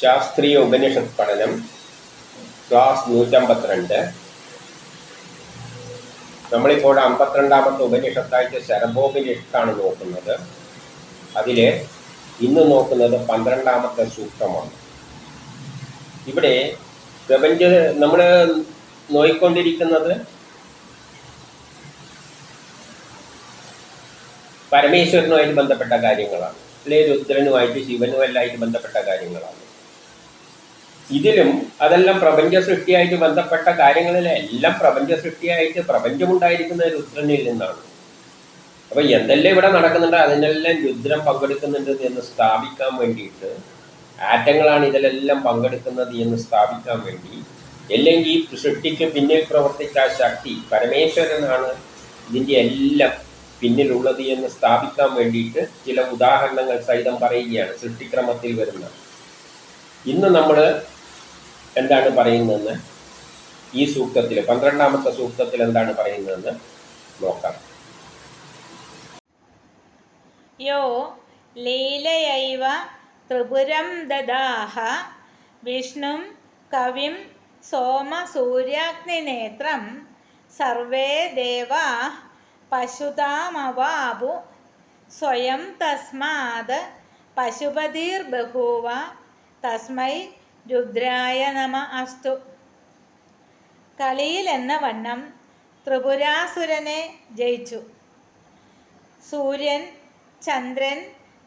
ശാസ്ത്രീയ ഉപനിഷത്ത് പഠനം ക്ലാസ് നൂറ്റമ്പത്തിരണ്ട്. നമ്മളിപ്പോൾ അമ്പത്തിരണ്ടാമത്തെ ഉപനിഷത്തായിട്ട് ശരഭോപനിഷത്താണ് നോക്കുന്നത്. അതിൽ ഇന്ന് നോക്കുന്നത് പന്ത്രണ്ടാമത്തെ സൂക്തമാണ്. ഇവിടെ പ്രപഞ്ച നമ്മൾ നോയിക്കൊണ്ടിരിക്കുന്നത് പരമേശ്വരനുമായിട്ട് ബന്ധപ്പെട്ട കാര്യങ്ങളാണ്. അല്ലെ രുദ്രനുമായിട്ട് ശിവനുമെല്ലാമായിട്ട് ബന്ധപ്പെട്ട കാര്യങ്ങളാണ്. ഇതിലും അതെല്ലാം പ്രപഞ്ച സൃഷ്ടിയായിട്ട് ബന്ധപ്പെട്ട കാര്യങ്ങളിലെല്ലാം പ്രപഞ്ച സൃഷ്ടിയായിട്ട് പ്രപഞ്ചമുണ്ടായിരിക്കുന്ന രുദ്രനിൽ നിന്നാണ്. അപ്പൊ എന്തെല്ലാം ഇവിടെ നടക്കുന്നുണ്ട് അതിനെല്ലാം രുദ്രം പങ്കെടുക്കുന്നുണ്ട് എന്ന് സ്ഥാപിക്കാൻ വേണ്ടിയിട്ട് ആറ്റങ്ങളാണ് ഇതിലെല്ലാം പങ്കെടുക്കുന്നത് എന്ന് സ്ഥാപിക്കാൻ വേണ്ടി അല്ലെങ്കിൽ ഈ സൃഷ്ടിക്ക് പിന്നിൽ പ്രവർത്തിച്ച ആ ശക്തി പരമേശ്വരനാണ് ഇതിന്റെ എല്ലാം പിന്നിലുള്ളത് എന്ന് സ്ഥാപിക്കാൻ വേണ്ടിയിട്ട് ചില ഉദാഹരണങ്ങൾ സഹിതം പറയുകയാണ് സൃഷ്ടിക്രമത്തിൽ വരുന്ന. ഇന്ന് നമ്മൾ എന്താണ് പറയുന്നതെന്ന് ഈ സൂക്തത്തിൽ പന്ത്രണ്ടാമത്തെ സൂക്തത്തിൽ എന്താണ് പറയുന്നതെന്ന് നോക്കാം. യോ ലീലയൈവ ത്രിപുരം ദദാഹ വിഷ്ണും കവിം സോമസൂര്യാഗ്നിനേത്രം സർവേ ദേവാ പശുതാമവാപു സ്വയം തസ്മാത് പശുപതിർബഭൂവ തസ്മൈ രുദ്രായ നമ അസ്തു. കളിയിൽ എന്ന വണ്ണം ത്രിപുരാസുരനെ ജയിച്ചു. സൂര്യൻ ചന്ദ്രൻ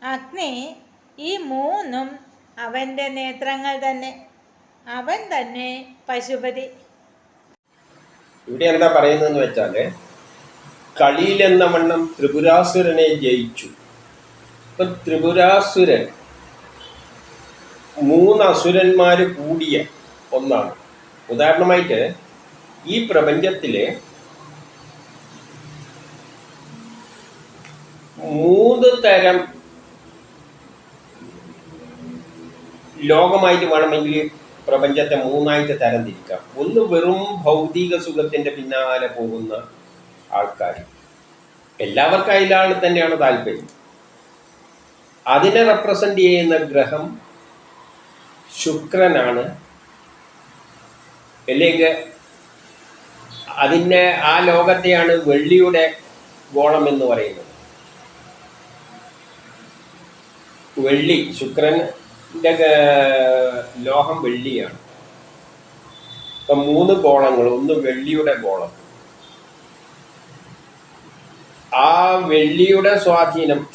അഗ്നി ഈ മൂന്നും അവന്റെ നേത്രങ്ങൾ തന്നെ. അവൻ തന്നെ പശുപതി. ഇവിടെ എന്താ പറയുന്നതെന്ന് വെച്ചാൽ കളിയിലെന്ന വണ്ണം ത്രിപുരാസുരനെ ജയിച്ചു. ഇപ്പൊ ത്രിപുരാസുരൻ മൂന്ന് അസുരന്മാർ കൂടിയ ഒന്നാണ്. ഉദാഹരണമായിട്ട് ഈ പ്രപഞ്ചത്തിലെ മൂന്ന് തരം ലോകമായിട്ട് വേണമെങ്കിൽ പ്രപഞ്ചത്തെ മൂന്നായിട്ട് തരം തിരിക്കാം. ഒന്ന് വെറും ഭൗതിക സുഖത്തിന്റെ പിന്നാലെ പോകുന്ന ആൾക്കാർ എല്ലാവർക്കും അതിലാണ് തന്നെയാണ് താല്പര്യം. അതിനെ റെപ്രസെന്റ് ചെയ്യുന്ന ഗ്രഹം ശുക്രനാണ്. അല്ലെങ്കിൽ അതിന്റെ ആ ലോകത്തെയാണ് വെള്ളിയുടെ ഗോളം എന്ന് പറയുന്നത്. വെള്ളി ശുക്രന്റെ ലോഹം വെള്ളിയാണ്. ഇപ്പം മൂന്ന് ഗോളങ്ങൾ ഒന്ന് വെള്ളിയുടെ ഗോളം. ആ വെള്ളിയുടെ സ്വാധീനം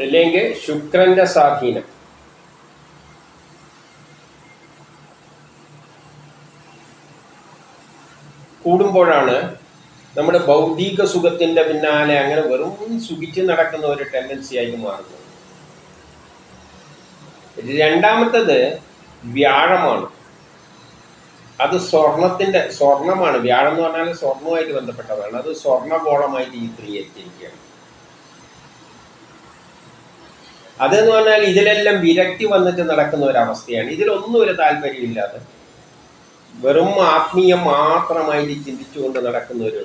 അല്ലെങ്കിൽ ശുക്രന്റെ സ്വാധീനം. കൂടുമ്പോഴാണ് നമ്മുടെ ഭൗതിക സുഖത്തിന്റെ പിന്നാലെ അങ്ങനെ വെറും സുഖിച്ച് നടക്കുന്ന ഒരു ടെൻഡൻസി ആയിട്ട് മാറുന്നത്. രണ്ടാമത്തത് വ്യാഴമാണ്. അത് സ്വർണത്തിന്റെ സ്വർണമാണ്. വ്യാഴം എന്ന് പറഞ്ഞാൽ സ്വർണവുമായിട്ട് ബന്ധപ്പെട്ടതാണ്. അത് സ്വർണഗോളമായിട്ട് ചിത്രീകരിച്ചിരിക്കുകയാണ് അതെന്ന് പറഞ്ഞാൽ ഇതിലെല്ലാം വിരക്തി വന്നിട്ട് നടക്കുന്ന ഒരു അവസ്ഥയാണ് ഇതിലൊന്നും ഒരു താല്പര്യമില്ലാതെ വെറും ആത്മീയം മാത്രമായിട്ട് ചിന്തിച്ചുകൊണ്ട് നടക്കുന്ന ഒരു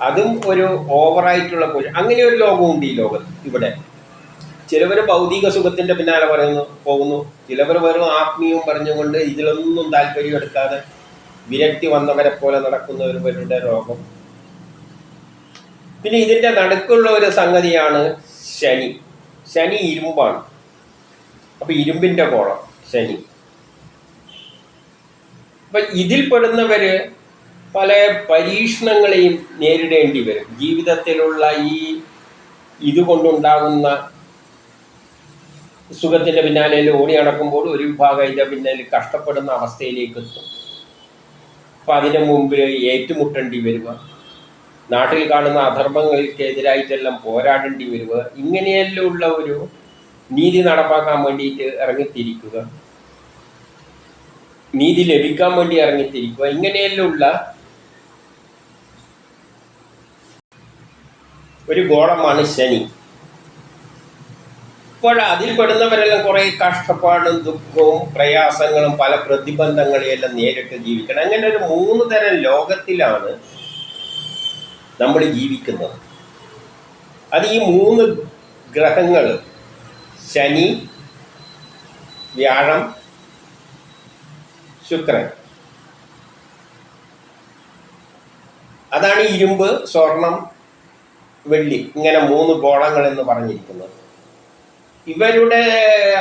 അതും ഒരു ഓവറായിട്ടുള്ള പൊഴി- അങ്ങനെ ഒരു ലോകമുണ്ട് ഈ ലോകത്ത് ഇവിടെ. ചിലവർ ഭൗതിക സുഖത്തിന്റെ പിന്നാലെ പറയുന്നു പോകുന്നു. ചിലവർ വെറും ആത്മീയവും പറഞ്ഞുകൊണ്ട് ഇതിലൊന്നും താല്പര്യം എടുക്കാതെ വിരക്തി വന്നവരെ പോലെ നടക്കുന്ന നടക്കുന്നവരുടെ രോഗം. പിന്നെ ഇതിന്റെ നടുക്കുള്ള ഒരു സംഗതിയാണ് ശനി. ശനി ഇരുമ്പാണ്. അപ്പൊ ഇരുമ്പിന്റെ കോളം ശനി. അപ്പൊ ഇതിൽ പെടുന്നവര് പല പരീക്ഷണങ്ങളെയും നേരിടേണ്ടി വരും. ജീവിതത്തിലുള്ള ഈ ഇതുകൊണ്ടുണ്ടാകുന്ന സുഖത്തിന്റെ പിന്നാലെ ഓടി നടക്കുമ്പോൾ ഒരു വിഭാഗം ഇതിന്റെ പിന്നാലെ കഷ്ടപ്പെടുന്ന അവസ്ഥയിലേക്ക് എത്തും. അപ്പൊ അതിനു മുമ്പ് ഏറ്റുമുട്ടേണ്ടി വരിക. നാട്ടിൽ കാണുന്ന അധർമ്മങ്ങൾക്കെതിരായിട്ടെല്ലാം പോരാടേണ്ടി വരിക ഇങ്ങനെയെല്ലാം ഉള്ള ഒരു നീതി നടപ്പാക്കാൻ വേണ്ടിയിട്ട് ഇറങ്ങിത്തിരിക്കുക. നീതി ലഭിക്കാൻ വേണ്ടി ഇറങ്ങിത്തിരിക്കുക. ഇങ്ങനെയെല്ലാം ഒരു ഗോളമാണ് ശനി. ഇപ്പോൾ അതിൽ പെടുന്നവരെല്ലാം കുറെ കഷ്ടപ്പാടും ദുഃഖവും പ്രയാസങ്ങളും പല പ്രതിബന്ധങ്ങളെയെല്ലാം നേരിട്ട് ജീവിക്കണം. അങ്ങനെ ഒരു മൂന്ന് തരം ലോകത്തിലാണ് നമ്മൾ ജീവിക്കുന്നത്. അത് ഈ മൂന്ന് ഗ്രഹങ്ങൾ ശനി വ്യാഴം ശുക്രൻ. അതാണ് ഇരുമ്പ് സ്വർണം വെള്ളി. ഇങ്ങനെ മൂന്ന് ഗോളങ്ങൾ എന്ന് പറഞ്ഞിരിക്കുന്നത്. ഇവരുടെ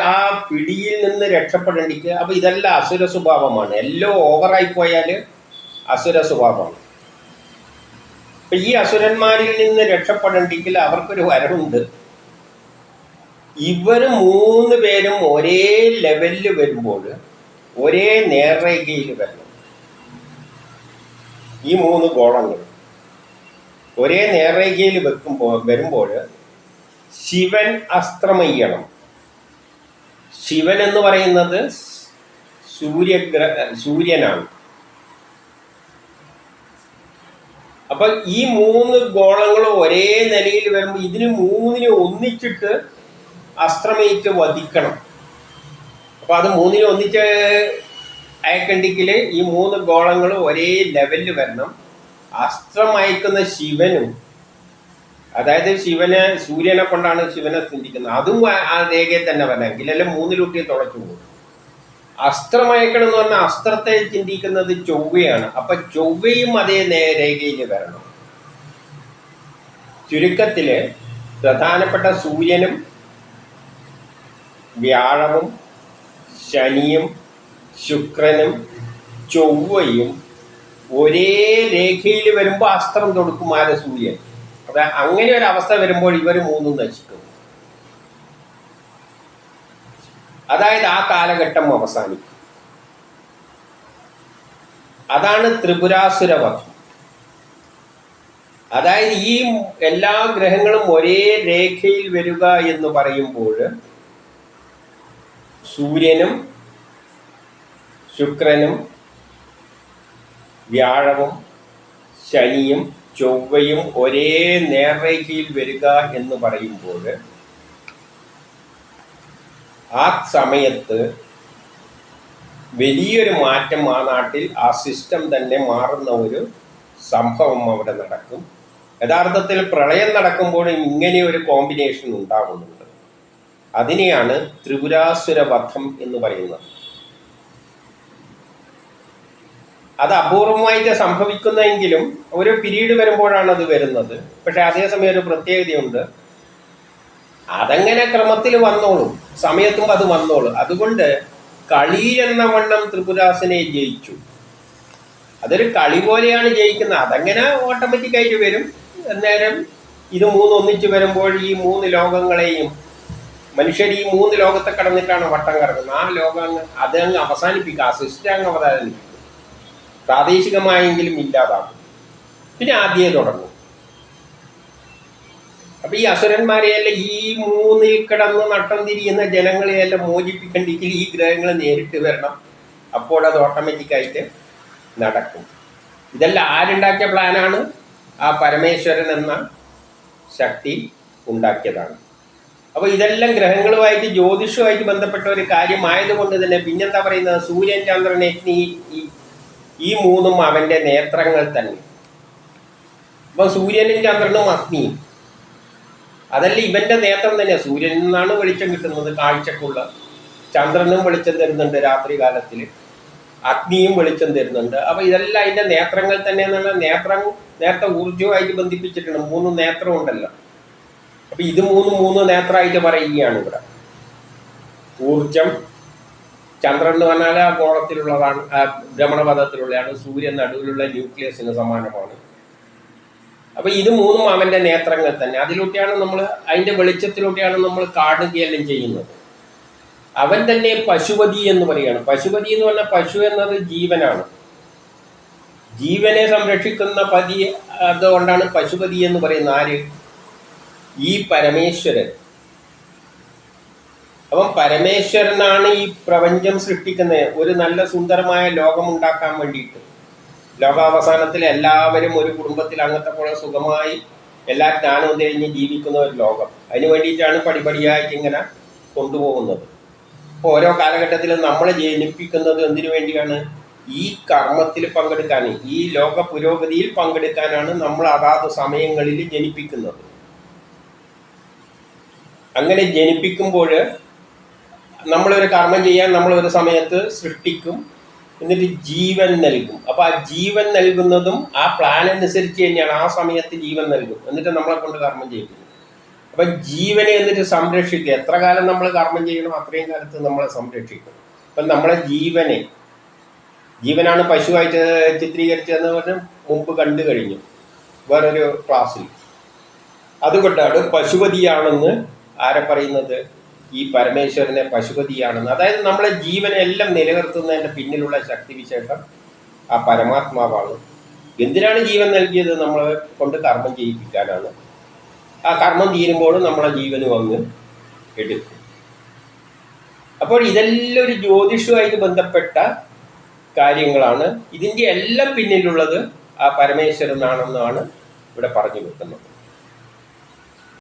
ആ പിടിയിൽ നിന്ന് രക്ഷപ്പെടേണ്ടിക്ക് അപ്പോൾ ഇതെല്ലാം അസുര സ്വഭാവമാണ്. എല്ലാം ഓവറായി പോയാൽ അസുര സ്വഭാവമാണ്. അപ്പൊ ഈ അസുരന്മാരിൽ നിന്ന് രക്ഷപ്പെടണ്ടെങ്കിൽ അവർക്കൊരു വരവുണ്ട്. ഇവർ മൂന്ന് പേരും ഒരേ ലെവലിൽ വരുമ്പോൾ ഒരേ നേർരേഖയിൽ വരണം. ഈ മൂന്ന് ഗോളങ്ങൾ ഒരേ നേർരേഖയിൽ വെക്കുമ്പോൾ വരുമ്പോൾ ശിവൻ അസ്ത്രമയ്യണം. ശിവൻ എന്ന് പറയുന്നത് സൂര്യഗ്രഹ സൂര്യനാണ്. അപ്പൊ ഈ മൂന്ന് ഗോളങ്ങൾ ഒരേ നിലയിൽ വരുമ്പോൾ ഇതിന് മൂന്നിനെ ഒന്നിച്ചിട്ട് അസ്ത്രമേറ്റ് വധിക്കണം. അപ്പൊ അത് മൂന്നിനെ ഒന്നിച്ച് അയക്കണ്ടെങ്കിൽ ഈ മൂന്ന് ഗോളങ്ങൾ ഒരേ ലെവലിൽ വരണം. അസ്ത്രം അയക്കുന്ന ശിവനും അതായത് ശിവനെ സൂര്യനെ കൊണ്ടാണ് ശിവനെ ചിന്തിക്കുന്നത് അതും ആ- രേഖയിൽ തന്നെ വരണം. എങ്കിലല്ലേ മൂന്നിലൂട്ടി തുളച്ചു പോകും അസ്ത്രം അയക്കണം എന്ന് പറഞ്ഞാൽ അസ്ത്രത്തെ ചിന്തിക്കുന്നത് ചൊവ്വയാണ്. അപ്പൊ ചൊവ്വയും അതേ നേരേഖയിൽ വരണം. ചുരുക്കത്തിൽ പ്രധാനപ്പെട്ട സൂര്യനും വ്യാഴവും ശനിയും ശുക്രനും ചൊവ്വയും ഒരേ രേഖയിൽ വരുമ്പോൾ അസ്ത്രം തൊടുക്കും ആരെ സൂര്യൻ. അത അങ്ങനെ ഒരു അവസ്ഥ വരുമ്പോൾ ഇവർ മൂന്നും നശിക്കും. അതായത് ആ കാലഘട്ടം അവസാനിക്കും. അതാണ് ത്രിപുരാസുരവധം അതായത് ഈ എല്ലാ ഗ്രഹങ്ങളും ഒരേ രേഖയിൽ വരിക എന്ന് പറയുമ്പോൾ സൂര്യനും ശുക്രനും വ്യാഴവും ശനിയും ചൊവ്വയും ഒരേ നേർരേഖയിൽ വരിക എന്ന് പറയുമ്പോൾ ആ സമയത്ത് വലിയൊരു മാറ്റം ആ നാട്ടിൽ ആ സിസ്റ്റം തന്നെ മാറുന്ന ഒരു സംഭവം അവിടെ നടക്കും. യഥാർത്ഥത്തിൽ പ്രളയം നടക്കുമ്പോഴും ഇങ്ങനെ ഒരു കോമ്പിനേഷൻ ഉണ്ടാകുന്നുണ്ട് അതിനെയാണ് ത്രിപുരാസുര വധം എന്ന് പറയുന്നത്. അത് അപൂർവമായിട്ട് സംഭവിക്കുന്നെങ്കിലും ഒരു പിരീഡ് വരുമ്പോഴാണ് അത് വരുന്നത്. പക്ഷെ അതേസമയം ഒരു പ്രത്യേകതയുണ്ട്. അതങ്ങനെ ക്രമത്തിൽ വന്നോളും. സമയത്തും അത് വന്നോളും. അതുകൊണ്ട് കളി എന്ന വണ്ണം ത്രിപുരാസനെ ജയിച്ചു. അതൊരു കളി പോലെയാണ് ജയിക്കുന്നത്. അതങ്ങനെ ഓട്ടോമാറ്റിക്കായിട്ട് വരും. അന്നേരം ഇത് മൂന്ന് ഒന്നിച്ച് വരുമ്പോൾ ഈ മൂന്ന് ലോകങ്ങളെയും മനുഷ്യർ ഈ മൂന്ന് ലോകത്തെ കടന്നിട്ടാണ് വട്ടം കറങ്ങുന്നത്. ആ ലോകം അത് അങ്ങ് അവസാനിപ്പിക്കുക ആ അവസാനിപ്പിക്കും. പ്രാദേശികമായെങ്കിലും ഇല്ലാതാകും. പിന്നെ ആദ്യമേ തുടങ്ങും. അപ്പൊ ഈ അസുരന്മാരെയെല്ലാം ഈ മൂന്നിൽ കിടന്ന് നട്ടം തിരിയുന്ന ജനങ്ങളെയെല്ലാം മോചിപ്പിക്കണ്ടെങ്കിൽ ഈ ഗ്രഹങ്ങൾ നേരിട്ട് വരണം. അപ്പോൾ അത് ഓട്ടോമാറ്റിക്കായിട്ട് നടക്കും. ഇതെല്ലാം ആരുണ്ടാക്കിയ പ്ലാനാണ് ആ പരമേശ്വരൻ എന്ന ശക്തി ഉണ്ടാക്കിയതാണ്. അപ്പോൾ ഇതെല്ലാം ഗ്രഹങ്ങളുമായിട്ട് ജ്യോതിഷവുമായിട്ട് ബന്ധപ്പെട്ട ഒരു കാര്യമായതുകൊണ്ട് തന്നെ പിന്നെന്താ പറയുന്നത്? സൂര്യൻ ചന്ദ്രൻ അഗ്നി ഈ ഈ മൂന്നും അവന്റെ നേത്രങ്ങൾ തന്നെ. അപ്പൊ സൂര്യനും ചന്ദ്രനും അഗ്നിയും. അതല്ല ഇവന്റെ നേത്രം തന്നെ സൂര്യനിൽ നിന്നാണ് വെളിച്ചം കിട്ടുന്നത് കാഴ്ചക്കുള്ള. ചന്ദ്രനും വെളിച്ചം തരുന്നുണ്ട് രാത്രി കാലത്തിൽ അഗ്നിയും വെളിച്ചം തരുന്നുണ്ട്. അപ്പൊ ഇതെല്ലാം അതിന്റെ നേത്രങ്ങൾ തന്നെ എന്നുള്ള നേത്രം നേരത്തെ ഊർജവുമായിട്ട് ബന്ധിപ്പിച്ചിട്ടുണ്ട്. മൂന്ന് നേത്രം ഉണ്ടല്ലോ. അപ്പൊ ഇത് മൂന്ന് മൂന്ന് നേത്രമായിട്ട് പറയുകയാണ് ഇവിടെ. ഊർജം ചന്ദ്രൻ എന്ന് പറഞ്ഞാൽ ആ ഗോളത്തിലുള്ളതാണ് ഭ്രമണപഥത്തിലുള്ളതാണ്. സൂര്യൻ നടുവിലുള്ള ന്യൂക്ലിയസിന് സമാനമാണ്. അപ്പൊ ഇത് മൂന്നും അവന്റെ നേത്രങ്ങൾ തന്നെ. അതിലൂടെയാണ് നമ്മൾ അതിന്റെ വെളിച്ചത്തിലൂടെയാണ് നമ്മൾ കാണുകയെല്ലാം ചെയ്യുന്നത്. അവൻ തന്നെ പശുപതി എന്ന് പറയുകയാണ്. പശുപതി എന്ന് പറഞ്ഞാൽ പശു എന്നത് ജീവനാണ്. ജീവനെ സംരക്ഷിക്കുന്ന പതി അതുകൊണ്ടാണ് പശുപതി എന്ന് പറയുന്ന ആര്? ഈ പരമേശ്വരൻ. അപ്പം പരമേശ്വരനാണ് ഈ പ്രപഞ്ചം സൃഷ്ടിക്കുന്നത്. ഒരു നല്ല സുന്ദരമായ ലോകം ഉണ്ടാക്കാൻ വേണ്ടിയിട്ട്. ലോകാവസാനത്തിൽ എല്ലാവരും ഒരു കുടുംബത്തിൽ അങ്ങനത്തെ പോലെ സുഖമായി എല്ലാ ജ്ഞാനവും തിരിഞ്ഞ് ജീവിക്കുന്ന ഒരു ലോകം. അതിന് വേണ്ടിയിട്ടാണ് പടിപടിയായിട്ട് ഇങ്ങനെ കൊണ്ടുപോകുന്നത്. അപ്പോൾ ഓരോ കാലഘട്ടത്തിലും നമ്മളെ ജനിപ്പിക്കുന്നത് എന്തിനു വേണ്ടിയാണ്? ഈ കർമ്മത്തിൽ പങ്കെടുക്കാൻ ഈ ലോക പുരോഗതിയിൽ പങ്കെടുക്കാനാണ് നമ്മൾ അതാത് സമയങ്ങളിൽ ജനിപ്പിക്കുന്നത്. അങ്ങനെ ജനിപ്പിക്കുമ്പോൾ നമ്മളൊരു കർമ്മം ചെയ്യാൻ നമ്മളൊരു സമയത്ത് സൃഷ്ടിക്കും. എന്നിട്ട് ജീവൻ നൽകും. അപ്പോൾ ആ ജീവൻ നൽകുന്നതും ആ പ്ലാൻ അനുസരിച്ച് തന്നെയാണ്. ആ സമയത്ത് ജീവൻ നൽകും. എന്നിട്ട് നമ്മളെ കൊണ്ട് കർമ്മം ചെയ്യിക്കുന്നു അപ്പം ജീവനെ എന്നിട്ട് സംരക്ഷിക്കുക. എത്ര കാലം നമ്മൾ കർമ്മം ചെയ്യണം അത്രയും കാലത്ത് നമ്മളെ സംരക്ഷിക്കും. അപ്പം നമ്മളെ ജീവനെ ജീവനാണ് പശുവായിട്ട് ചിത്രീകരിച്ചതെന്ന് പറഞ്ഞ് മുമ്പ് കണ്ടു കഴിഞ്ഞു. വേറൊരു ക്ലാസ്സിൽ. അതുകൊണ്ടാണ് പശുപതിയാണെന്ന് ആരെ പറയുന്നത്? ഈ പരമേശ്വരനെ പശുപതിയാണെന്ന്. അതായത് നമ്മളെ ജീവനെ എല്ലാം നിലനിർത്തുന്നതിന്റെ പിന്നിലുള്ള ശക്തിവിശേഷം ആ പരമാത്മാവാണ്. എന്തിനാണ് ജീവൻ നൽകിയത്? നമ്മളെ കൊണ്ട് കർമ്മം ചെയ്യിപ്പിക്കാനാണ്. ആ കർമ്മം തീരുമ്പോൾ നമ്മളെ ജീവനും അങ്ങ് എടുക്കും. അപ്പോൾ ഇതെല്ലാം ഒരു ജ്യോതിഷവുമായിട്ട് ബന്ധപ്പെട്ട കാര്യങ്ങളാണ്. ഇതിന്റെ എല്ലാം പിന്നിലുള്ളത് ആ പരമേശ്വരനാണെന്നാണ് ഇവിടെ പറഞ്ഞു വെക്കുന്നത്.